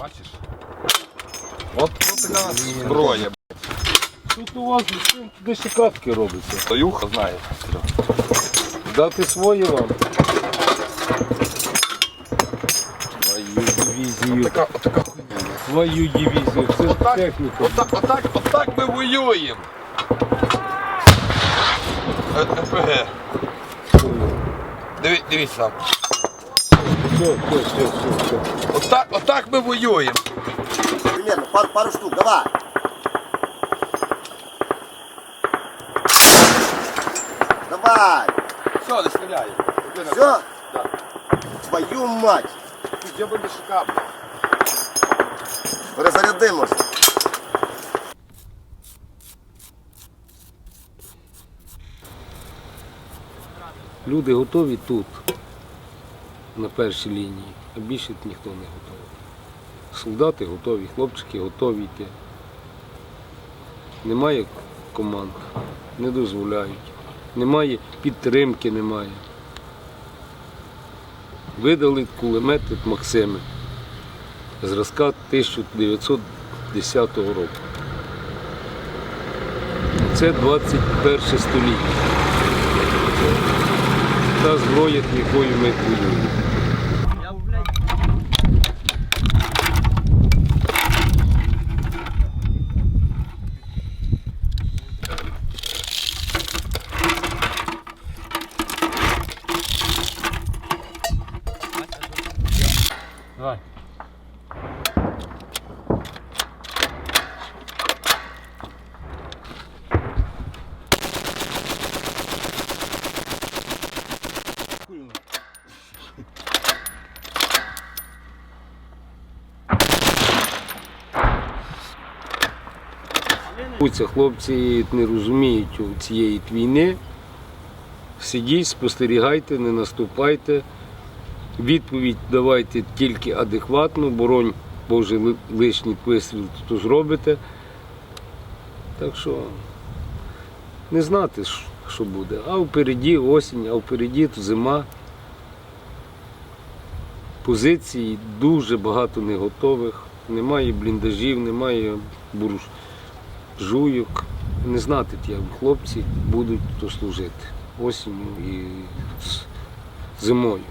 Бачиш? От, така зброя. Тут у вас десь катки робиться. Стоюха знає. Дати свої вам. Свою дивізію. Така, отака хуйня. Свою дивізію. Це Отак, техніка. отак, отак, отак ми воюємо. Е, РПГ. Диві, дивіться. Все, все, все, все, все. Отак, отак ми воюємо. Примерно, пару, пару штук, давай. Давай. Все, не стріляє. Все? Твою мать. Я буду шукати. Перезарядимось. Люди готові тут, на першій лінії, а більше ніхто не готовий. Солдати готові, хлопчики готові йти. Немає команд, не дозволяють. Немає підтримки, немає. Видали кулемети Максими зразка 1910 року. Це 21 століття та зброя, якою ми воюємо. Давай. Ці хлопці не розуміють цієї війни. Сидіть, спостерігайте, не наступайте. Відповідь давайте тільки адекватну, боронь Боже лишній вистріл, то зробите. Так що не знати, що буде. А впереді осінь, а впереді зима. Позицій дуже багато не готових. Немає бліндажів, немає буржуйок. Не знати, як хлопці будуть то служити осінню і зимою.